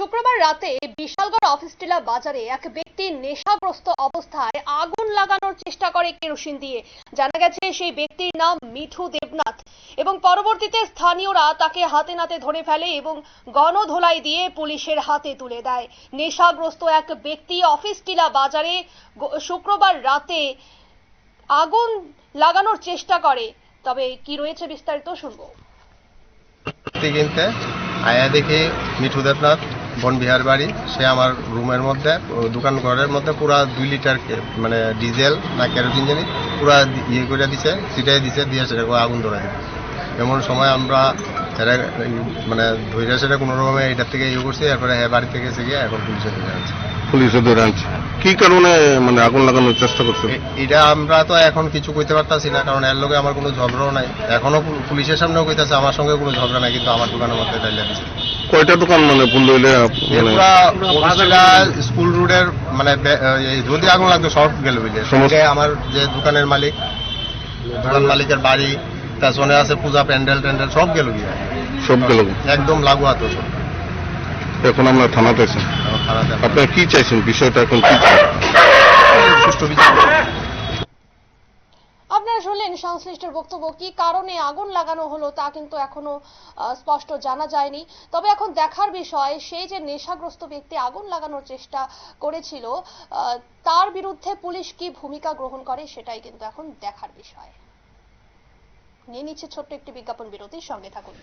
শুক্রবার রাতে বিশালগড় অফিস টিলা বাজারে এক ব্যক্তি নেশাগ্রস্ত অবস্থায় আগুন লাগানোর চেষ্টা করে কেরোসিন দিয়ে। জানা গেছে সেই ব্যক্তির নাম মিঠু দেবনাথ এবং পরবর্তীতে স্থানীয়রা তাকে হাতে নাতে ধরে ফেলে এবং গণধোলাই দিয়ে পুলিশের হাতে তুলে দেয়। নেশাগ্রস্ত এক ব্যক্তি অফিস টিলা বাজারে শুক্রবার রাতে আগুন লাগানোর চেষ্টা করে। তবে কি রয়েছে বিস্তারিত শুনব। আয়া দেখি মিঠু দেবনাথ বনবিহার বাড়ি। সে আমার রুমের মধ্যে দোকান ঘরের মধ্যে পুরা দুই লিটার মানে ডিজেল না কেরোসিন জানি পুরা ইয়ে করে দিছে ছিটাই দিছে দিয়ে সেটাকে আগুন ধরে দিছে। এমন সময় আমরা সেটা মানে ধৈর্য সেটা কোনো রকমে এটার থেকে ইয়ে করছি এরপরে হ্যাঁ বাড়ি থেকে এসে গিয়ে এখন পুলিশে ধরে আনছে। পুলিশে ধরে আনছে। কি কারণে মানে আগুন লাগানোর চেষ্টা করছে? এটা আমরা তো এখন কিছু কইতে পারতাছি না কারণ এর লগে আমার কোনো ঝগড়াও নাই। এখনও পুলিশের সামনেও কইতাছে আমার সঙ্গে কোনো ঝগড়া নাই কিন্তু আমার দোকানের মধ্যে ডাইলা দিছে। কয়টা দোকান মানে লইলে মানে স্কুল রোডের মানে যদি আগুন লাগতো সব গেল সঙ্গে আমার যে দোকানের মালিক দোকান মালিকের বাড়ি পেছনে আছে পূজা প্যান্ডেল ট্যান্ডেল সব গেল গিয়ে সব গেল একদম লাগু হাতো সব এখন আমরা থানাতে আছি। আমার থানাতে আপনারা কি চাইছেন? বিষয়টা এখন কি? সুষ্ঠু বিচার। আপনারা শুনলেন সংশ্লিষ্টের বক্তব্য। কি কারণে আগুন লাগানো হলো তা কিন্তু এখনও স্পষ্ট জানা যায়নি। তবে এখন দেখার বিষয়, সেই যে নেশাগ্রস্ত ব্যক্তি আগুন লাগানোর চেষ্টা করেছিল তার বিরুদ্ধে পুলিশ কি ভূমিকা গ্রহণ করে সেটাই কিন্তু এখন দেখার বিষয়। নিয়ে নিচ্ছে ছোট্ট একটি বিজ্ঞাপন বিরতির সঙ্গে থাকুন।